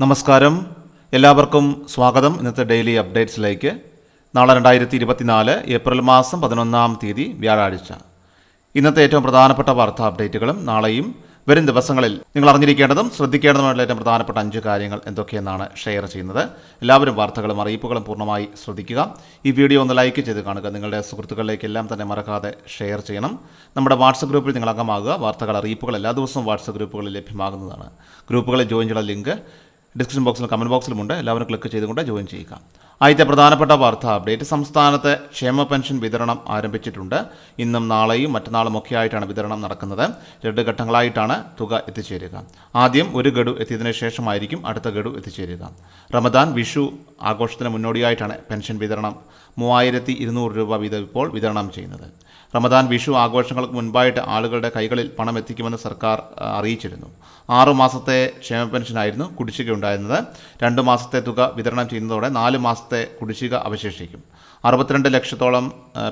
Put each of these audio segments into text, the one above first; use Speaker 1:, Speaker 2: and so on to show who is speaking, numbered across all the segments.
Speaker 1: നമസ്കാരം. എല്ലാവർക്കും സ്വാഗതം. ഇന്നത്തെ ഡെയിലി അപ്ഡേറ്റ്സിലേക്ക്. നാളെ രണ്ടായിരത്തി ഇരുപത്തിനാല് ഏപ്രിൽ മാസം പതിനൊന്നാം തീയതി വ്യാഴാഴ്ച. ഇന്നത്തെ ഏറ്റവും പ്രധാനപ്പെട്ട വാർത്താ അപ്ഡേറ്റുകളും നാളെയും വരും ദിവസങ്ങളിൽ നിങ്ങൾ അറിഞ്ഞിരിക്കേണ്ടതും ശ്രദ്ധിക്കേണ്ടതുമായിട്ടുള്ള ഏറ്റവും പ്രധാനപ്പെട്ട അഞ്ച് കാര്യങ്ങൾ എന്തൊക്കെയെന്നാണ് ഷെയർ ചെയ്യുന്നത്. എല്ലാവരും വാർത്തകളും അറിയിപ്പുകളും പൂർണമായി ശ്രദ്ധിക്കുക. ഈ വീഡിയോ ഒന്ന് ലൈക്ക് ചെയ്ത് കാണുക. നിങ്ങളുടെ സുഹൃത്തുക്കളിലേക്ക് എല്ലാം തന്നെ മറക്കാതെ ഷെയർ ചെയ്യണം. നമ്മുടെ വാട്സപ്പ് ഗ്രൂപ്പിൽ നിങ്ങൾ അംഗമാകുക വാർത്തകൾ അറിയിപ്പുകൾ എല്ലാ ദിവസവും വാട്സപ്പ് ഗ്രൂപ്പുകളിൽ ലഭ്യമാകുന്നതാണ്. ഗ്രൂപ്പുകളിൽ ജോയിൻ ചെയ്യുന്ന ലിങ്ക്. ഡിസ്ക്രിപ്ഷൻ ബോക്സിലും കമന്റ് ബോക്സിലുമുണ്ട് എല്ലാവരും ക്ലിക്ക് ചെയ്തുകൊണ്ട് ജോയിൻ ചെയ്യുക. ആദ്യത്തെ പ്രധാനപ്പെട്ട വാർത്താ അപ്ഡേറ്റ്. സംസ്ഥാനത്തെ ക്ഷേമ പെൻഷൻ വിതരണം ആരംഭിച്ചിട്ടുണ്ട്. ഇന്നും നാളെയും മറ്റന്നാളും ഒക്കെ ആയിട്ടാണ് വിതരണം നടക്കുന്നത്. രണ്ട് ഘട്ടങ്ങളായിട്ടാണ് തുക എത്തിച്ചേരുക. ആദ്യം ഒരു ഗഡു എത്തിയതിനു ശേഷമായിരിക്കും അടുത്ത ഗഡു എത്തിച്ചേരുക. റമദാൻ വിഷു ആഘോഷത്തിന് മുന്നോടിയായിട്ടാണ് പെൻഷൻ വിതരണം. മൂവായിരത്തി രൂപ വീതം ഇപ്പോൾ വിതരണം ചെയ്യുന്നത്. റമദാൻ വിഷു ആഘോഷങ്ങൾക്ക് മുൻപായിട്ട് ആളുകളുടെ കൈകളിൽ പണം എത്തിക്കുമെന്ന് സർക്കാർ അറിയിച്ചിരുന്നു. ആറു മാസത്തെ ക്ഷേമ പെൻഷനായിരുന്നു കുടിശ്ശിക ഉണ്ടായിരുന്നത് രണ്ട് മാസത്തെ തുക വിതരണം ചെയ്യുന്നതോടെ നാല് മാസത്തെ കുടിശ്ശിക അവശേഷിക്കും. അറുപത്തിരണ്ട് ലക്ഷത്തോളം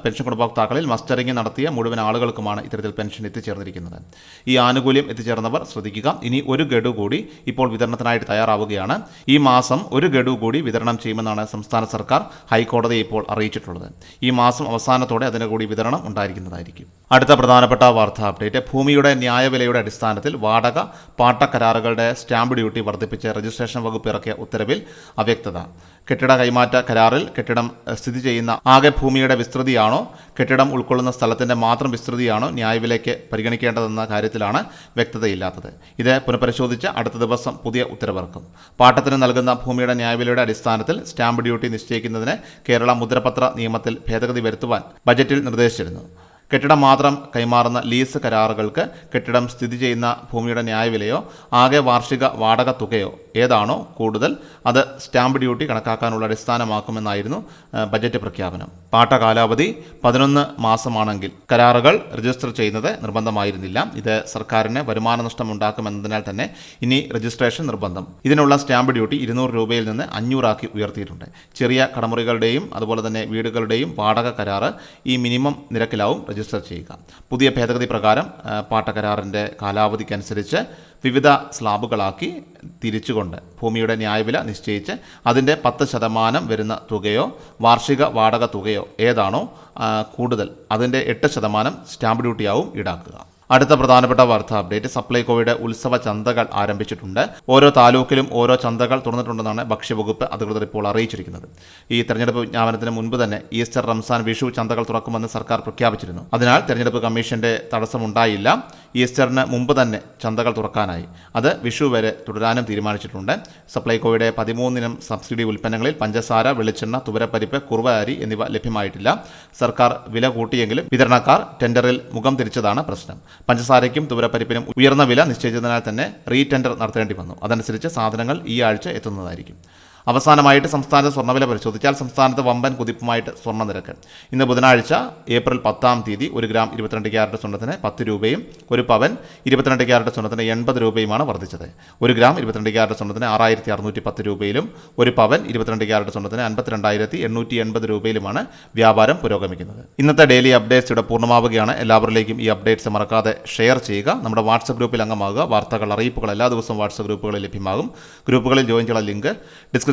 Speaker 1: പെൻഷൻ ഗുണഭോക്താക്കളിൽ മസ്റ്ററിംഗ് നടത്തിയ മുഴുവൻ ആളുകൾക്കുമാണ് ഇത്തരത്തിൽ പെൻഷൻ എത്തിച്ചേർന്നിരിക്കുന്നത്. ഈ ആനുകൂല്യം എത്തിച്ചേർന്നവർ ശ്രദ്ധിക്കുക. ഇനി ഒരു ഗഡു കൂടി ഇപ്പോൾ വിതരണത്തിനായിട്ട് തയ്യാറാവുകയാണ്. ഈ മാസം ഒരു ഗഡു കൂടി വിതരണം ചെയ്യുമെന്നാണ് സംസ്ഥാന സർക്കാർ ഹൈക്കോടതിയെ ഇപ്പോൾ അറിയിച്ചിട്ടുള്ളത്. ഈ മാസം അവസാനത്തോടെ അതിന് കൂടി വിതരണം ഉണ്ടായിരിക്കുന്നതായിരിക്കും. അടുത്ത പ്രധാനപ്പെട്ട വാർത്താ അപ്ഡേറ്റ്. ഭൂമിയുടെ ന്യായവിലയുടെ അടിസ്ഥാനത്തിൽ വാടക പാട്ട കരാറുകളുടെ സ്റ്റാമ്പ് ഡ്യൂട്ടി വർദ്ധിപ്പിച്ച് രജിസ്ട്രേഷൻ വകുപ്പ് ഇറക്കിയ ഉത്തരവിൽ അവ്യക്തത. കെട്ടിട കൈമാറ്റ കരാറിൽ കെട്ടിടം സ്ഥിതി ചെയ്യുന്ന ആകെ ഭൂമിയുടെ വിസ്തൃതിയാണോ? കെട്ടിടം ഉൾക്കൊള്ളുന്ന സ്ഥലത്തിന്റെ മാത്രം വിസ്തൃതിയാണോ ന്യായവിലയ്ക്ക് പരിഗണിക്കേണ്ടതെന്ന കാര്യത്തിലാണ് വ്യക്തതയില്ലാത്തത്. ഇത് പുനഃപരിശോധിച്ച് അടുത്ത ദിവസം പുതിയ ഉത്തരവിറക്കും. പാട്ടത്തിന് നൽകുന്ന ഭൂമിയുടെ ന്യായവിലയുടെ അടിസ്ഥാനത്തിൽ സ്റ്റാമ്പ് ഡ്യൂട്ടി നിശ്ചയിക്കുന്നതിന് കേരള മുദ്രപത്ര നിയമത്തിൽ ഭേദഗതി വരുത്തുവാൻ ബജറ്റിൽ നിർദ്ദേശിച്ചിരുന്നു. കെട്ടിടം മാത്രം കൈമാറുന്ന ലീസ് കരാറുകൾക്ക് കെട്ടിടം സ്ഥിതി ചെയ്യുന്ന ഭൂമിയുടെ ന്യായവിലയോ ആകെ വാർഷിക വാടക തുകയോ ഏതാണോ കൂടുതൽ അത് സ്റ്റാമ്പ് ഡ്യൂട്ടി കണക്കാക്കാനുള്ള അടിസ്ഥാനമാക്കുമെന്നായിരുന്നു ബജറ്റ് പ്രഖ്യാപനം. പാട്ട കാലാവധി പതിനൊന്ന് മാസമാണെങ്കിൽ കരാറുകൾ രജിസ്റ്റർ ചെയ്യുന്നത് നിർബന്ധമായിരുന്നില്ല. ഇത് സർക്കാരിന് വരുമാന നഷ്ടം ഉണ്ടാക്കുമെന്നതിനാൽ തന്നെ ഇനി രജിസ്ട്രേഷൻ നിർബന്ധം. ഇതിനുള്ള സ്റ്റാമ്പ് ഡ്യൂട്ടി ഇരുന്നൂറ് രൂപയിൽ നിന്ന് അഞ്ഞൂറാക്കി ഉയർത്തിയിട്ടുണ്ട്. ചെറിയ കടമുറികളുടെയും അതുപോലെ തന്നെ വീടുകളുടെയും വാടക കരാറ് ഈ മിനിമം നിരക്കിലാവും രജിസ്റ്റർ ചെയ്യുക. പുതിയ ഭേദഗതി പ്രകാരം പാട്ടകരാറിന്റെ കാലാവധിക്കനുസരിച്ച് വിവിധ സ്ലാബുകളാക്കി തിരിച്ചുകൊണ്ട് ഭൂമിയുടെ ന്യായവില നിശ്ചയിച്ച് അതിന്റെ പത്ത് ശതമാനം വരുന്ന തുകയോ വാർഷിക വാടക തുകയോ ഏതാണോ കൂടുതൽ അതിന്റെ എട്ട് ശതമാനം സ്റ്റാമ്പ് ഡ്യൂട്ടിയാവും ഈടാക്കുക. അടുത്ത പ്രധാനപ്പെട്ട വാർത്താ അപ്ഡേറ്റ്. സപ്ലൈകോയുടെ ഉത്സവ ചന്തകൾ ആരംഭിച്ചിട്ടുണ്ട്. ഓരോ താലൂക്കിലും ഓരോ ചന്തകൾ തുറന്നിട്ടുണ്ടെന്നാണ് ഭക്ഷ്യവകുപ്പ് അധികൃതർ ഇപ്പോൾ അറിയിച്ചിരിക്കുന്നത്. ഈ തെരഞ്ഞെടുപ്പ് വിജ്ഞാപനത്തിന് മുൻപ് തന്നെ ഈസ്റ്റർ റംസാൻ വിഷു ചന്തകൾ തുറക്കുമെന്ന് സർക്കാർ പ്രഖ്യാപിച്ചിരുന്നു. അതിനാൽ തെരഞ്ഞെടുപ്പ് കമ്മീഷന്റെ തടസ്സമുണ്ടായില്ല. ഈസ്റ്ററിന് മുമ്പ് തന്നെ ചന്തകൾ തുറക്കാനായി. അത് വിഷു വരെ തുടരാനും തീരുമാനിച്ചിട്ടുണ്ട്. സപ്ലൈകോയുടെ പതിമൂന്നിനം സബ്സിഡി ഉൽപ്പന്നങ്ങളിൽ പഞ്ചസാര വെളിച്ചെണ്ണ തുവരപ്പരിപ്പ് കുറുവ അരി എന്നിവ ലഭ്യമായിട്ടില്ല. സർക്കാർ വില കൂട്ടിയെങ്കിലും വിതരണക്കാർ ടെൻഡറിൽ മുഖം തിരിച്ചതാണ് പ്രശ്നം. പഞ്ചസാരയ്ക്കും തുവരപ്പരിപ്പിനും ഉയർന്ന വില നിശ്ചയിച്ചതിനാൽ തന്നെ റീടെൻഡർ നടത്തേണ്ടി വന്നു. അതനുസരിച്ച് സാധനങ്ങൾ ഈ ആഴ്ച എത്തുന്നതായിരിക്കും. അവസാനമായിട്ട് സംസ്ഥാനത്ത് സ്വർണവില പരിശോധിച്ചാൽ സംസ്ഥാനത്ത് വമ്പൻ കുതിപ്പുമായിട്ട് സ്വർണ നിരക്ക് ഇന്ന് ബുധനാഴ്ച ഏപ്രിൽ പത്താം തീയതി ഒരു ഗ്രാം ഇരുപത്തിരണ്ട് ക്യാരറ്റ് സ്വർണത്തിന് പത്ത് രൂപയും ഒരു പവൻ ഇരുപത്തിരണ്ട് ക്യാരറ്റ് സ്വർണത്തിന് എൺപത് രൂപയുമാണ് വർദ്ധിച്ചത്. ഒരു ഗ്രാം ഇരുപത്തിരണ്ട് ക്യാരറ്റ് സ്വർണത്തിന് ആറായിരത്തി അറുന്നൂറ്റി പത്ത് രൂപയിലും ഒരു പവൻ ഇരുപത്തിരണ്ട് ക്യാരറ്റ് സ്വർണത്തിന് അൻപത്തിരണ്ടായിരത്തി എണ്ണൂറ്റി എൺപത് രൂപയിലുമാണ് വ്യാപാരം പുരോഗമിക്കുന്നത്. ഇന്നത്തെ ഡെയിലി അപ്ഡേറ്റ്സ് ഇവിടെ പൂർണമാവുകയാണ്. എല്ലാവരിലേക്കും ഈ അപ്ഡേറ്റ്സ് മറക്കാതെ ഷെയർ ചെയ്യുക. നമ്മുടെ വാട്സപ്പ് ഗ്രൂപ്പിൽ അംഗമാകുക. വാർത്തകൾ അറിയിപ്പുകൾ എല്ലാ ദിവസവും വാട്സപ്പ് ഗ്രൂപ്പുകളിൽ ലഭ്യമാകും. ഗ്രൂപ്പുകളിൽ ജോയിൻ ചെയ്യാൻ ലിങ്ക് ഡിസ്ക്രിപ്ഷൻ